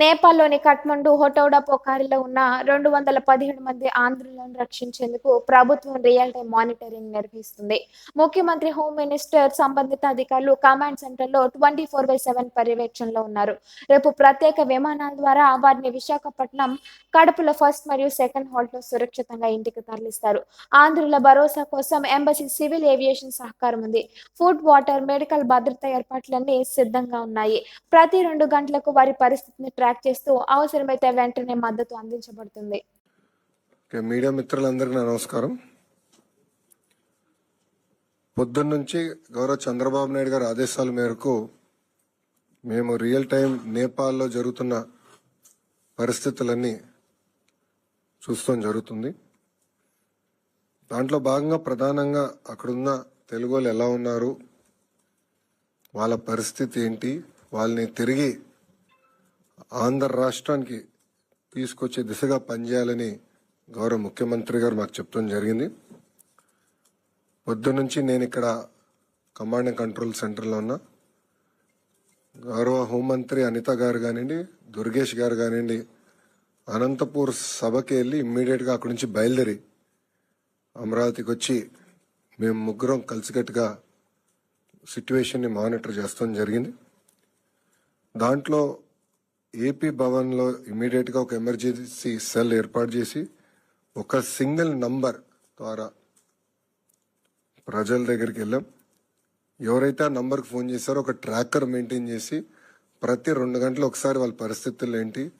నేపాల్లోని కఠ్మండు హొటౌడా పోకారిలో ఉన్న రెండు వందల పదిహేడు మంది ఆంధ్రులను రక్షించేందుకు ప్రభుత్వం రియల్ టైం మానిటరింగ్ నిర్వహిస్తుంది. ముఖ్యమంత్రి హోమ్ మినిస్టర్ సంబంధిత అధికారులు కమాండ్ సెంటర్లో ట్వంటీ ఫోర్ బై సెవెన్ పర్యవేక్షణలో ఉన్నారు. రేపు ప్రత్యేక విమానాల ద్వారా వారిని విశాఖపట్నం కడపలో ఫస్ట్ మరియు సెకండ్ హాల్ట్లో సురక్షితంగా ఇంటికి తరలిస్తారు. ఆంధ్రుల భరోసా కోసం ఎంబసీ సివిల్ ఏవియేషన్ సహకారం ఉంది. ఫుడ్ వాటర్ మెడికల్ భద్రతా ఏర్పాట్లన్నీ సిద్ధంగా ఉన్నాయి. ప్రతి రెండు గంటలకు వారి పరిస్థితిని ట్రాక్ చేస్తూ అవసరమైతే వెంటనే మద్దతు అందించబడుతుంది. మీడియా మిత్రులందరికీ నా నమస్కారం. పొద్దున్న నుంచి గౌరవ చంద్రబాబు నాయుడు గారి ఆదేశాల మేరకు మేము రియల్ టైం నేపాల్లో జరుగుతున్న పరిస్థితులన్నీ చూస్తాం జరుగుతుంది. దాంట్లో భాగంగా ప్రధానంగా అక్కడున్న తెలుగు వాళ్ళు ఎలా ఉన్నారు వాళ్ళ పరిస్థితి ఏంటి వాళ్ళని తిరిగి ఆంధ్ర రాష్ట్రానికి తీసుకొచ్చే దిశగా పనిచేయాలని గౌరవ ముఖ్యమంత్రి గారు మాకు చెప్తాం జరిగింది. పొద్దునుంచి నేను ఇక్కడ కమాండ్ అండ్ కంట్రోల్ సెంటర్లో ఉన్నా. గౌరవ హోంమంత్రి అనిత గారు కానివ్వండి దుర్గేష్ గారు కానివ్వండి అనంతపూర్ సభకి వెళ్ళి ఇమ్మీడియట్గా అక్కడి నుంచి బయలుదేరి అమరావతికి వచ్చి మేము ముగ్గురం కలిసికట్టుగా సిట్యువేషన్ని మానిటర్ చేస్తాం జరిగింది. దాంట్లో ఏపీ భవన్లో ఇమీడియట్గా ఒక ఎమర్జెన్సీ సెల్ ఏర్పాటు చేసి ఒక సింగిల్ నంబర్ ద్వారా ప్రజల దగ్గరికి వెళ్ళాం. ఎవరైతే ఆ నంబర్కి ఫోన్ చేశారో ఒక ట్రాకర్ మెయింటైన్ చేసి ప్రతి రెండు గంటలు ఒకసారి వాళ్ళ పరిస్థితులు ఏంటి?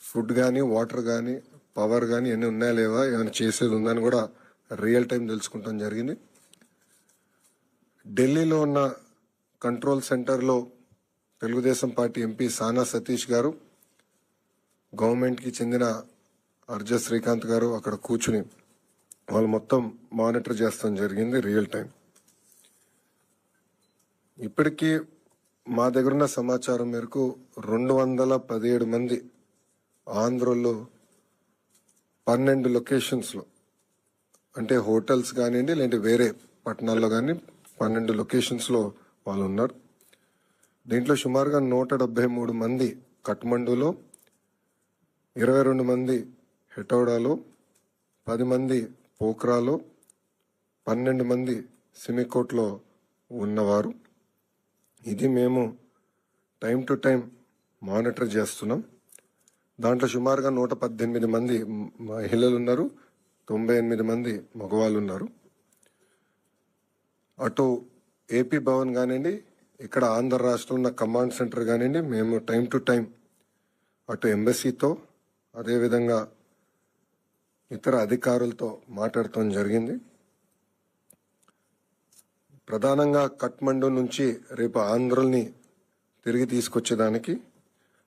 ఫుడ్ కానీ వాటర్ కానీ పవర్ కానీ ఎన్ని ఉన్నాయా లేవా? ఏమైనా చేసేది ఉందని కూడా రియల్ టైం తెలుసుకుంటాం జరిగింది. ఢిల్లీలో ఉన్న కంట్రోల్ సెంటర్లో తెలుగుదేశం పార్టీ ఎంపీ సానా సతీష్ గారు గవర్నమెంట్కి చెందిన అర్జ శ్రీకాంత్ గారు అక్కడ కూర్చుని వాళ్ళు మొత్తం మానిటర్ చేస్తాం జరిగింది రియల్ టైం ఇప్పటికీ మా దగ్గరున్న సమాచారం మేరకు రెండు వందల పదిహేడు మంది ఆంధ్రలో పన్నెండు లొకేషన్స్లో అంటే హోటల్స్ కానివ్వండి లేదంటే వేరే పట్టణాల్లో కానీ పన్నెండు లొకేషన్స్లో వాళ్ళు ఉన్నారు. దీంట్లో సుమారుగా నూట డెబ్బై మూడు మంది కట్మండులో ఇరవై రెండు మంది హెటౌడాలో పది మంది పోఖ్రాలో పన్నెండు మంది సిమికోట్లో ఉన్నవారు. ఇది మేము టైం టు టైం మానిటర్ చేస్తున్నాం. దాంట్లో సుమారుగా నూట పద్దెనిమిది మంది మహిళలు ఉన్నారు తొంభై ఎనిమిది మంది మగవాళ్ళు ఉన్నారు అటు ఏపీ భవన్ కానివ్వండి ఇక్కడ ఆంధ్ర రాష్ట్రంలో ఉన్న కమాండ్ సెంటర్ కానివ్వండి మేము టైం టు టైం అటు ఎంబసీతో అదేవిధంగా ఇతర అధికారులతో మాట్లాడటం జరిగింది. ప్రధానంగా కట్మండు నుంచి రేపు ఆంధ్రుల్ని తిరిగి తీసుకొచ్చేదానికి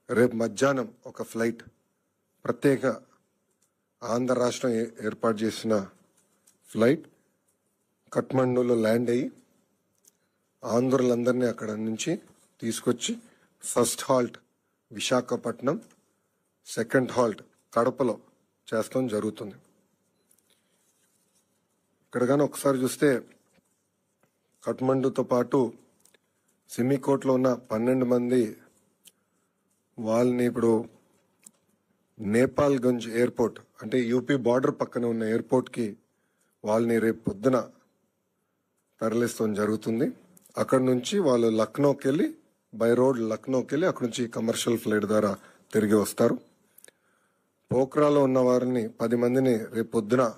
రేపు మధ్యాహ్నం ఒక ఫ్లైట్ ప్రత్యేక ఆంధ్ర రాష్ట్రం ఏ- ఏర్పాటు చేసిన ఫ్లైట్ కట్మండులో ల్యాండ్ అయ్యి ఆంధ్రులందరినీ అక్కడ నుంచి తీసుకొచ్చి first halt Visakhapatnam second halt కడపలో చేస్తాం జరుగుతుంది. ఇక్కడ కానీ ఒకసారి చూస్తే కఠ్మండుతో పాటు సిమికోట్లో ఉన్న పన్నెండు మంది వాళ్ళని ఇప్పుడు నేపాల్ గంజ్ ఎయిర్పోర్ట్ అంటే యూపీ బార్డర్ పక్కన ఉన్న ఎయిర్పోర్ట్కి వాళ్ళని రేపు పొద్దున తరలిస్తాం జరుగుతుంది. అక్కడ నుంచి వాళ్ళు లక్నోకి వెళ్ళి బై రోడ్ లక్నోకి వెళ్ళి అక్కడ నుంచి కమర్షియల్ ఫ్లైట్ ద్వారా తిరిగి వస్తారు. పోక్రాలో ఉన్న వారిని పది మందిని రేపు పొద్దున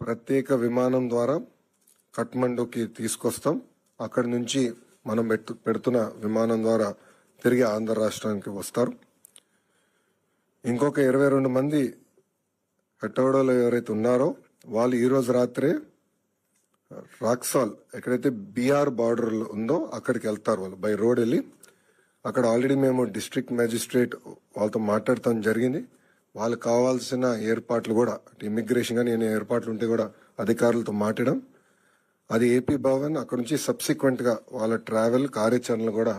ప్రత్యేక విమానం ద్వారా కఠ్మండుకి తీసుకొస్తాం. అక్కడి నుంచి మనం పెట్టు పెడుతున్న విమానం ద్వారా తిరిగి ఆంధ్ర రాష్ట్రానికి వస్తారు. ఇంకొక ఇరవై రెండు మంది హెటోడోలో ఎవరైతే ఉన్నారో వాళ్ళు ఈరోజు రాత్రే రాక్సాల్ ఎక్కడైతే బీఆర్ బార్డర్ ఉందో అక్కడికి వెళ్తారు వాళ్ళు. బై రోడ్ వెళ్ళి అక్కడ ఆల్రెడీ మేము డిస్ట్రిక్ట్ మ్యాజిస్ట్రేట్ వాళ్ళతో మాట్లాడటం జరిగింది. వాళ్ళకి కావాల్సిన ఏర్పాట్లు కూడా అంటే ఇమిగ్రేషన్ కానీ ఏమైనా ఏర్పాట్లు ఉంటే కూడా అధికారులతో మాట్లాడడం అది ఏపీ భవన్ అక్కడ నుంచి సబ్సిక్వెంట్గా వాళ్ళ ట్రావెల్ కార్యాచరణలు కూడా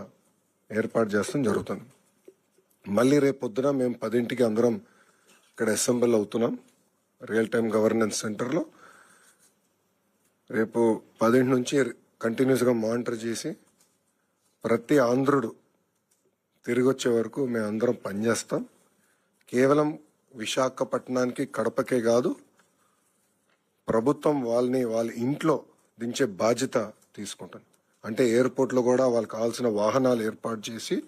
ఏర్పాటు చేస్తాం జరుగుతుంది. మళ్ళీ రేపు పొద్దున మేము పదింటికి అందరం ఇక్కడ అసెంబ్లీ అవుతున్నాం రియల్ టైం గవర్నెన్స్ సెంటర్లో రేపు పదింటి నుంచి కంటిన్యూస్గా మానిటర్ చేసి ప్రతి ఆంధ్రుడు తిరిగి వచ్చే వరకు మేము అందరం పనిచేస్తాం. కేవలం విశాఖపట్నానికి కడపకే కాదు ప్రభుత్వం వాళ్ళని వాళ్ళ ఇంట్లో దించే బాధ్యత తీసుకుంటుంది అంటే ఎయిర్పోర్ట్లో కూడా వాళ్ళకి కావాల్సిన వాహనాలు ఏర్పాటు చేసి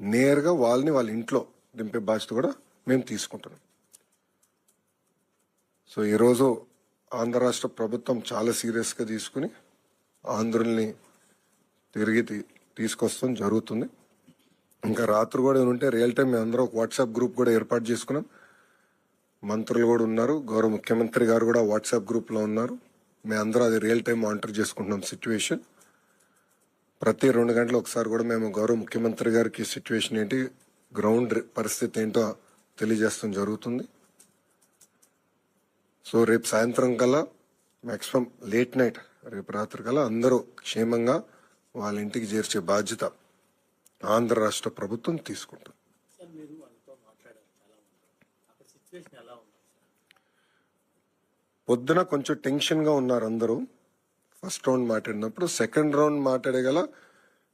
నేరుగా వాళ్ళని వాళ్ళ ఇంట్లో దింపే బాధ్యత కూడా మేము తీసుకుంటున్నాం. సో ఈరోజు ఆంధ్ర రాష్ట్ర ప్రభుత్వం చాలా సీరియస్గా తీసుకుని ఆంధ్రుల్ని తిరిగి తీసుకొస్తాం జరుగుతుంది. ఇంకా రాత్రి కూడా ఉంటే రియల్ టైం మేము అందరం ఒక వాట్సాప్ గ్రూప్ కూడా ఏర్పాటు చేసుకున్నాం. మంత్రులు కూడా ఉన్నారు. గౌరవ ముఖ్యమంత్రి గారు కూడా వాట్సాప్ గ్రూప్లో ఉన్నారు. మేము అందరూ అది రియల్ టైం మానిటర్ చేసుకుంటున్నాం సిచ్యువేషన్ ప్రతి రెండు గంటలు ఒకసారి కూడా మేము గౌరవ ముఖ్యమంత్రి గారికి సిచ్యువేషన్ ఏంటి గ్రౌండ్ పరిస్థితి ఏంటో తెలియజేస్తాం జరుగుతుంది. సో రేపు సాయంత్రం కల్లా మాక్సిమం లేట్ నైట్ రేపు రాత్రి కల్లా అందరూ క్షేమంగా వాళ్ళ ఇంటికి చేర్చే బాధ్యత ఆంధ్ర రాష్ట్ర ప్రభుత్వం తీసుకుంటుంది. పొద్దున కొంచెం టెన్షన్గా ఉన్నారు అందరూ. ఫస్ట్ రౌండ్ మాట్లాడినప్పుడు సెకండ్ రౌండ్ మాట్లాడగల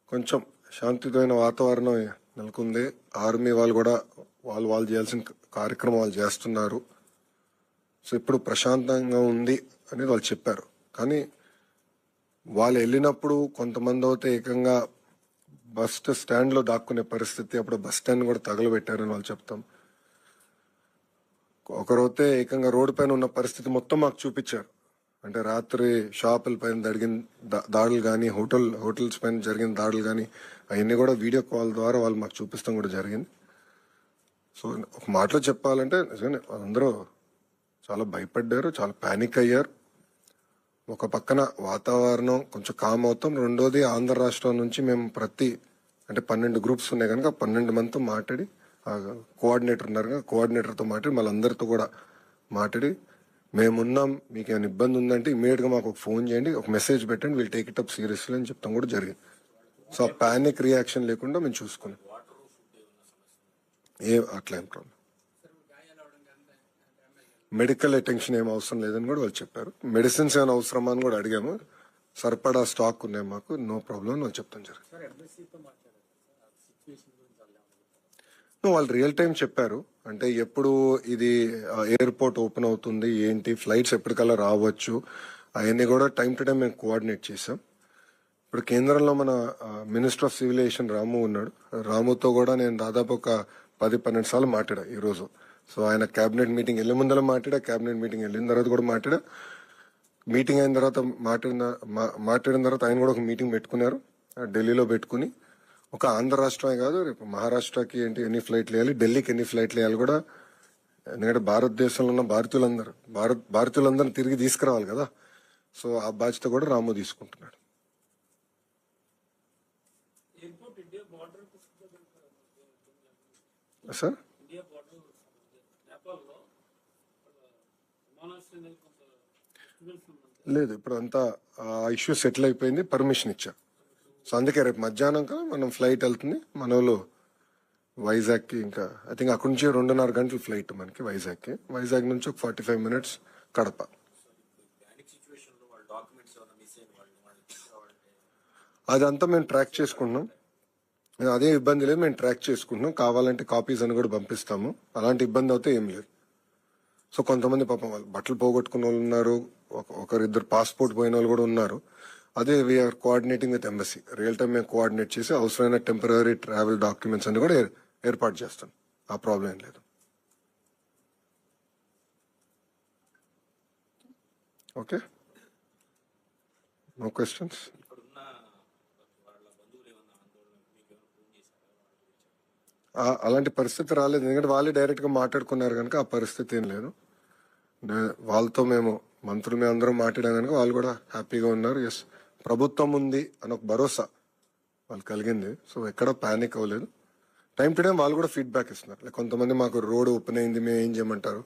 కొంచెం శాంతియుతమైన వాతావరణం నెలకొంది. ఆర్మీ వాళ్ళు కూడా వాళ్ళు వాళ్ళు చేయాల్సిన కార్యక్రమం వాళ్ళు చేస్తున్నారు. సో ఇప్పుడు ప్రశాంతంగా ఉంది అనేది వాళ్ళు చెప్పారు. కానీ వాళ్ళు వెళ్ళినప్పుడు కొంతమంది అయితే ఏకంగా బస్ స్టాండ్లో దాక్కునే పరిస్థితి అప్పుడు బస్ స్టాండ్ కూడా తగలబెట్టారని వాళ్ళు చెప్తాం. ఒకరైతే ఏకంగా రోడ్డు పైన ఉన్న పరిస్థితి మొత్తం మాకు చూపించారు. అంటే రాత్రి షాపుల పైన జరిగిన దాడులు కానీ హోటల్ హోటల్స్ పైన జరిగిన దాడులు కానీ అవన్నీ కూడా వీడియో కాల్ ద్వారా వాళ్ళు మాకు చూపిస్తాం కూడా జరిగింది. సో ఒక మాటలో చెప్పాలంటే నిజంగా అందరూ చాలా భయపడ్డారు చాలా పానిక్ అయ్యారు. ఒక పక్కన వాతావరణం కొంచెం కామ్ అవుతాం. రెండోది ఆంధ్ర రాష్ట్రం నుంచి మేము ప్రతి అంటే పన్నెండు గ్రూప్స్ ఉన్నాయి కనుక పన్నెండు మందితో మాట్లాడి కోఆర్డినేటర్ ఉన్నారు కదా కోఆర్డినేటర్తో మాట్లాడి మళ్ళందరితో కూడా మాట్లాడి మేమున్నాం మీకు ఏమైనా ఇబ్బంది ఉందంటే ఇమీడియట్గా మాకు ఒక ఫోన్ చేయండి ఒక మెసేజ్ పెట్టండి వీళ్ళు టేక్ ఇట్ అప్ సీరియస్లీ అని చెప్తాం కూడా జరిగింది. సో ఆ పానిక్ రియాక్షన్ లేకుండా మేము చూసుకున్నాం. ఏ అట్లా ఏం ప్రాబ్లం మెడికల్ అటెన్షన్ ఏం అవసరం లేదని కూడా వాళ్ళు చెప్పారు. మెడిసిన్స్ ఏమైనా అవసరమా అని కూడా అడిగాము. సరిపడా స్టాక్ ఉన్నాయి మాకు నో ప్రాబ్లం అని వాళ్ళు చెప్తాం జరిగింది వాళ్ళు రియల్ టైం చెప్పారు. అంటే ఎప్పుడు ఇది ఎయిర్పోర్ట్ ఓపెన్ అవుతుంది ఏంటి ఫ్లైట్స్ ఎప్పటికల్లా రావచ్చు అవన్నీ కూడా టైం టు టైం మేము కోఆర్డినేట్ చేసాం ఇప్పుడు కేంద్రంలో మన మినిస్టర్ ఆఫ్ సివిలేషన్ రాము ఉన్నాడు. రాముతో కూడా నేను దాదాపు ఒక పది పన్నెండు సార్లు మాట్లాడా ఈ రోజు. సో ఆయన కేబినెట్ మీటింగ్ వెళ్ళే ముందర మాట్లాడా కేబినెట్ మీటింగ్ వెళ్ళిన తర్వాత కూడా మాట్లాడా. మీటింగ్ అయిన తర్వాత మాట్లాడిన మాట్లాడిన తర్వాత ఆయన కూడా ఒక మీటింగ్ పెట్టుకున్నారు. ఢిల్లీలో పెట్టుకుని ఒక ఆంధ్ర రాష్ట్రమే కాదు రేపు మహారాష్ట్రకి ఏంటి ఎన్ని ఫ్లైట్లు వేయాలి ఢిల్లీకి ఎన్ని ఫ్లైట్లు వేయాలి కూడా ఎందుకంటే భారతదేశంలో ఉన్న భారతీయులందరూ భారత్ భారతీయులందరినీ తిరిగి తీసుకురావాలి కదా. సో ఆ బాధ్యత కూడా రాము తీసుకుంటున్నాడు. సార్ ఇండియా బార్డర్ నేపాల్లో విమానాశ్రయం కొంత డిస్టర్బెన్స్ ఉందంటే లేదు ఇప్పుడు అంతా ఆ ఇష్యూ సెటిల్ అయిపోయింది పర్మిషన్ ఇచ్చా. సో అందుకే రేపు మధ్యాహ్నం మనం ఫ్లైట్ వెళ్తుంది మన వాళ్ళు వైజాగ్కి ఇంకా ఐ థింక్ అక్కడి నుంచి రెండున్నర గంటల ఫ్లైట్ మనకి వైజాగ్కి. వైజాగ్ నుంచి ఒక ఫార్టీ ఫైవ్ మినిట్స్ కడప. అదంతా మేము ట్రాక్ చేసుకుంటున్నాం. అదే ఇబ్బంది లేదు మేము ట్రాక్ చేసుకుంటున్నాం. కావాలంటే కాపీస్ అని కూడా పంపిస్తాము. అలాంటి ఇబ్బంది అయితే ఏం లేదు. సో కొంతమంది పాపం వాళ్ళు బట్టలు పోగొట్టుకున్న వాళ్ళు ఉన్నారు. ఒక- ఒకరిద్దరు పాస్పోర్ట్ పోయిన వాళ్ళు కూడా ఉన్నారు. అదే we're coordinating with embassy real time మేము కోఆర్డినేట్ చేసి అవసరమైన టెంపరీ ట్రావెల్ డాక్యుమెంట్స్ అన్ని కూడా ఏర్పాటు చేస్తాం. ఆ ప్రాబ్లం ఏం లేదు. ఓకే నో క్వశ్చన్స్ అలాంటి పరిస్థితి రాలేదు. ఎందుకంటే వాళ్ళే డైరెక్ట్గా మాట్లాడుకున్నారు కనుక ఆ పరిస్థితి ఏం లేదు. వాళ్ళతో మేము మంత్రులు మేము అందరం మాట్లాడాం కనుక వాళ్ళు కూడా హ్యాపీగా ఉన్నారు. ఎస్ ప్రభుత్వం ఉంది అని ఒక భరోసా వాళ్ళు కలిగింది. సో ఎక్కడ పానిక్ అవ్వలేదు. టైం టు టైం వాళ్ళు కూడా ఫీడ్బ్యాక్ ఇస్తున్నారు. లైక్ కొంతమంది మాకు రోడ్ ఓపెన్ అయింది మేము ఏం చేయమంటారు?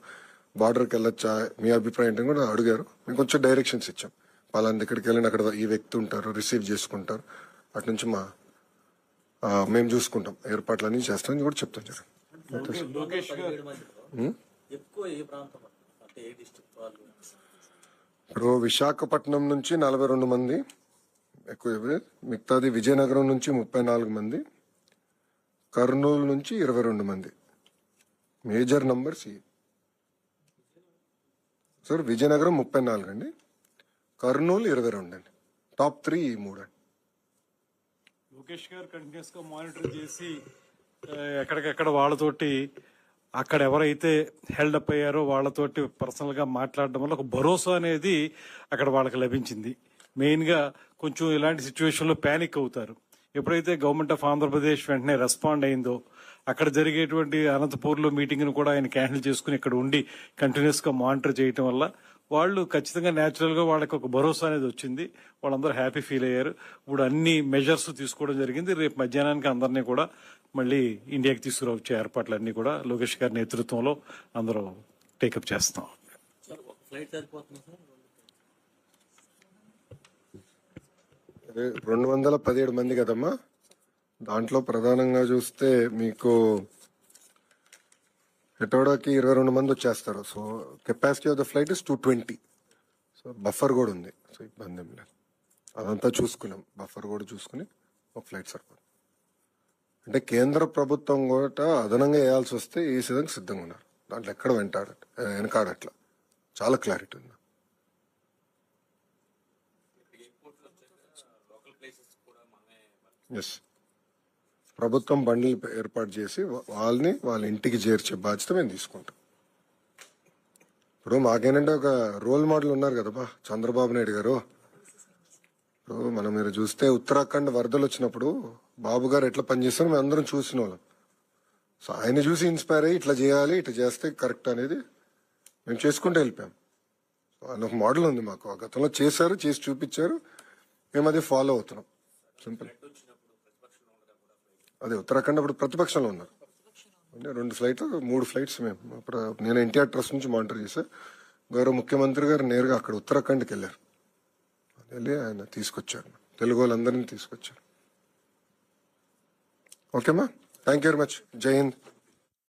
బార్డర్కి వెళ్ళొచ్చా? మీ అభిప్రాయం ఏంటని కూడా అడిగారు. మేము కొంచెం డైరెక్షన్స్ ఇచ్చాం. పలానా దగ్గరికి వెళ్ళిన అక్కడ ఈ వ్యక్తి ఉంటారు రిసీవ్ చేసుకుంటారు. అటు నుంచి మా మేము చూసుకుంటాం. ఏర్పాట్లన్నీ చేస్తామని కూడా చెప్తాం జరిగింది. అంటే ఏ డిస్ట్రిక్ట్ వాళ్ళు ఇప్పుడు విశాఖపట్నం నుంచి నలభై రెండు మంది ఎక్కువ మిగతాది విజయనగరం నుంచి ముప్పై నాలుగు మంది కర్నూలు నుంచి ఇరవై రెండు మంది. మేజర్ నంబర్స్ ఈ సార్ విజయనగరం ముప్పై నాలుగు అండి కర్నూలు ఇరవై రెండు అండి. టాప్ త్రీ ఈ మూడు అండి. లోకేష్ గారు కంటిన్యూస్గా మానిటర్ చేసి ఎక్కడికెక్కడ వాళ్ళతోటి అక్కడ ఎవరైతే హెల్డ్ అప్ అయ్యారో వాళ్ళతోటి పర్సనల్గా మాట్లాడడం వల్ల ఒక భరోసా అనేది అక్కడ వాళ్ళకి లభించింది. మెయిన్గా కొంచెం ఇలాంటి సిచ్యువేషన్లో ప్యానిక్ అవుతారు. ఎప్పుడైతే గవర్నమెంట్ ఆఫ్ ఆంధ్రప్రదేశ్ వెంటనే రెస్పాండ్ అయిందో అక్కడ జరిగేటువంటి అనంతపూర్లో మీటింగ్ను కూడా ఆయన క్యాన్సిల్ చేసుకుని ఇక్కడ ఉండి కంటిన్యూస్గా మానిటర్ చేయటం వల్ల వాళ్ళు ఖచ్చితంగా న్యాచురల్గా వాళ్ళకి ఒక భరోసా అనేది వచ్చింది. వాళ్ళందరూ హ్యాపీ ఫీల్ అయ్యారు. ఇప్పుడు అన్ని మెజర్స్ తీసుకోవడం జరిగింది. రేపు మధ్యాహ్నానికి అందరినీ కూడా మళ్ళీ ఇండియాకి తీసుకురావచ్చే ఏర్పాట్లు కూడా లోకేష్ గారి నేతృత్వంలో అందరూ టేకప్ చేస్తాం ఫ్లైట్ సరిపోతుంది అదే రెండు వందల పదిహేడు మంది కదమ్మా? దాంట్లో ప్రధానంగా చూస్తే మీకు హెటోడాకి ఇరవై రెండు మంది వచ్చేస్తారు. So capacity of the flight is two twenty so buffer కూడా ఉంది. సో ఇబ్బంది ఏం లేదు. అదంతా చూసుకున్నాం. బఫర్ కూడా చూసుకుని ఒక ఫ్లైట్ సరిపోతుంది. అంటే కేంద్ర ప్రభుత్వం కూడా అదనంగా వేయాల్సి వస్తే ఈ సిద్ధంగా సిద్ధంగా ఉన్నారు. దాంట్లో ఎక్కడ వెంటాడ వెనకాడట్లా చాలా క్లారిటీ ఉంది. ఎస్ ప్రభుత్వం బండ్లు ఏర్పాటు చేసి వాళ్ళని వాళ్ళ ఇంటికి చేర్చే బాధ్యత మేము తీసుకుంటాం. ఇప్పుడు మాకేంటంటే ఒక రోల్ మోడల్ ఉన్నారు కదా బా చంద్రబాబు నాయుడు గారు. మనం మీరు చూస్తే ఉత్తరాఖండ్ వరదలు వచ్చినప్పుడు బాబు గారు ఎట్లా పనిచేస్తారో మేము అందరం చూసిన వాళ్ళం. సో ఆయన చూసి ఇన్స్పైర్ అయ్యి ఇట్లా చేయాలి ఇట్లా చేస్తే కరెక్ట్ అనేది మేము చేసుకుంటూ వెళ్ళిపోయాం. సో ఆయన ఒక మోడల్ ఉంది మాకు. ఆ గతంలో చేశారు చేసి చూపించారు. మేము అది ఫాలో అవుతున్నాం. సింపుల్ అదే ఉత్తరాఖండ్ అప్పుడు ప్రతిపక్షంలో ఉన్నారు. అంటే రెండు ఫ్లైట్ మూడు ఫ్లైట్స్ మేము. అప్పుడు నేను ఎన్టీఆర్ ట్రస్ట్ నుంచి మానిటర్ చేశాను గౌరవ ముఖ్యమంత్రి గారు నేరుగా అక్కడ ఉత్తరాఖండ్కి వెళ్ళారు. వెళ్ళి ఆయన తీసుకొచ్చాడు తెలుగు వాళ్ళందరినీ తీసుకొచ్చారు. ఓకేమా? Thank you very much Jai Hind.